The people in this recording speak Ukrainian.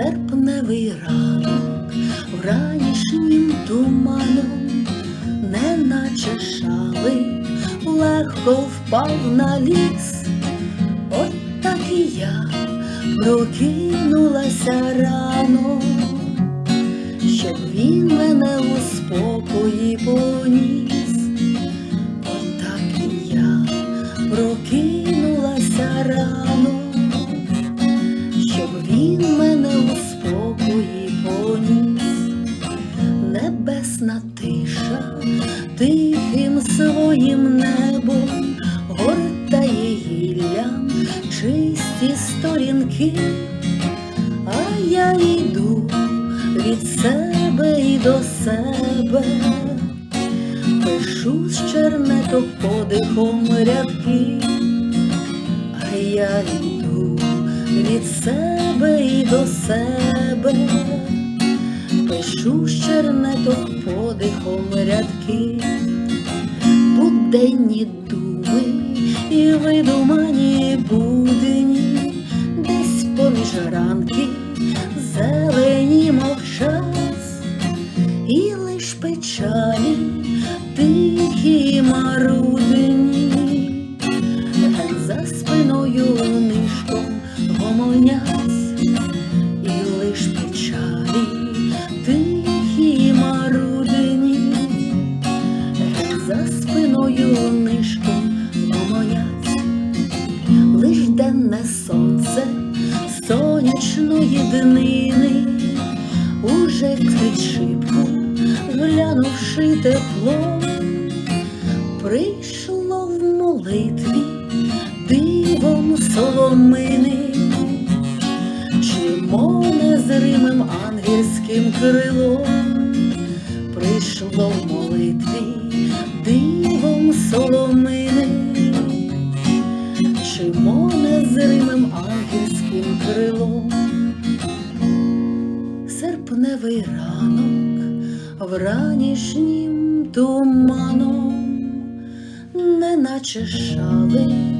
Серпневий ранок вранішнім туманом, неначе шалик легко впав на ліс. От так і я прокинулася рано, щоб він мене у спокої поніс. От так і я прокинулася рано, своїм небом. Гортає гіллям чисті сторінки, а я йду від себе і до себе, пишу з чернеток подихом рядки, а я йду від себе і до себе. Пишу з чернеток подихом рядки, буденні думи і видумані будені, десь поміж ранки зелені мовчать, і лиш печалі тихі марудні, ген за спиною нишком гомонять, і лиш печалі тихі марудні, ген за спиною нишком гомонять, лиш денне сонце сонячної днини. Уже крить шибку, глянувши тепло, прийшло в молитві дивом соломини, чимо незримим ангельським крилом, прийшло в молитві чимо незримим ангельським крилом. Серпневий ранок вранішнім туманом, неначе шалик